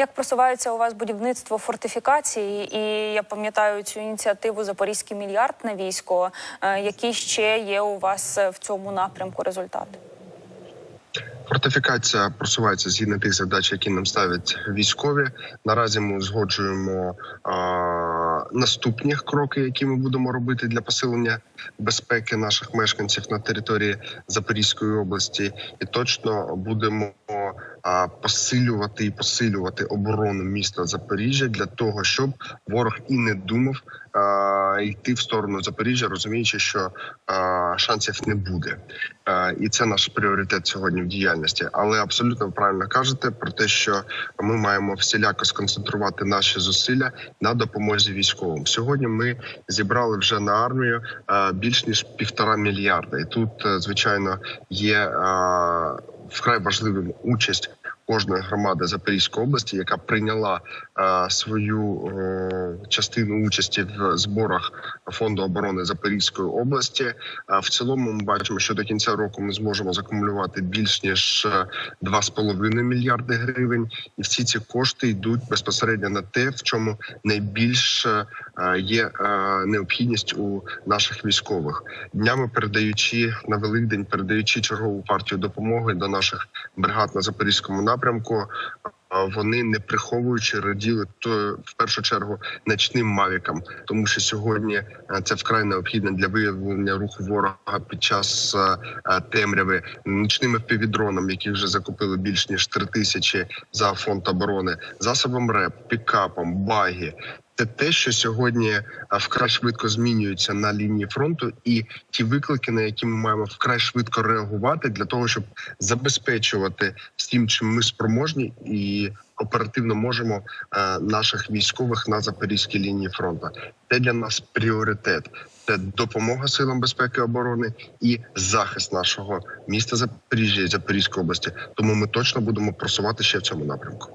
Як просувається у вас будівництво фортифікації? І я пам'ятаю цю ініціативу Запорізький мільярд на військо. Е, Які ще є у вас в цьому напрямку результати? Фортифікація просувається згідно тих задач, які нам ставлять військові. Наразі ми узгоджуємо а, наступні кроки, які ми будемо робити для посилення безпеки наших мешканців на території Запорізької області, і точно будемо посилювати і посилювати оборону міста Запоріжжя для того, щоб ворог і не думав йти в сторону Запоріжжя, розуміючи, що шансів не буде. І це наш пріоритет сьогодні в діяльності. Але абсолютно правильно кажете про те, що ми маємо всіляко сконцентрувати наші зусилля на допомозі військовим. Сьогодні ми зібрали вже на армію більш ніж півтора мільярда, і тут е, звичайно є вкрай важливим участь. Кожної громади Запорізької області, яка прийняла е, свою е, частину участі в зборах фонду оборони Запорізької області, а в цілому ми бачимо, що до кінця року ми зможемо закумулювати більш ніж е, 2,5 мільярди гривень, і всі ці кошти йдуть безпосередньо на те, в чому найбільш е, є е, необхідність у наших військових днями, передаючи на Великдень, передаючи чергову партію допомоги до наших бригад на запорізькому напрямку. Вони не приховуючи раділи то в першу чергу ночним мавікам, тому що сьогодні е, це вкрай необхідно для виявлення руху ворога під час е, е, темряви нічними впівдронами, які вже закупили більш ніж три тисячі за фонд оборони, засобом РЕП, пікапом, багі. Це те, що сьогодні е, вкрай швидко змінюється на лінії фронту, і ті виклики, на які ми маємо вкрай швидко реагувати, для того, щоб забезпечувати всім, чим ми спроможні, і оперативно можемо е, наших військових на запорізькій лінії фронту. Це для нас пріоритет. Це допомога силам безпеки і оборони і захист нашого міста Запоріжжя і Запорізької області. Тому ми точно будемо просувати ще в цьому напрямку.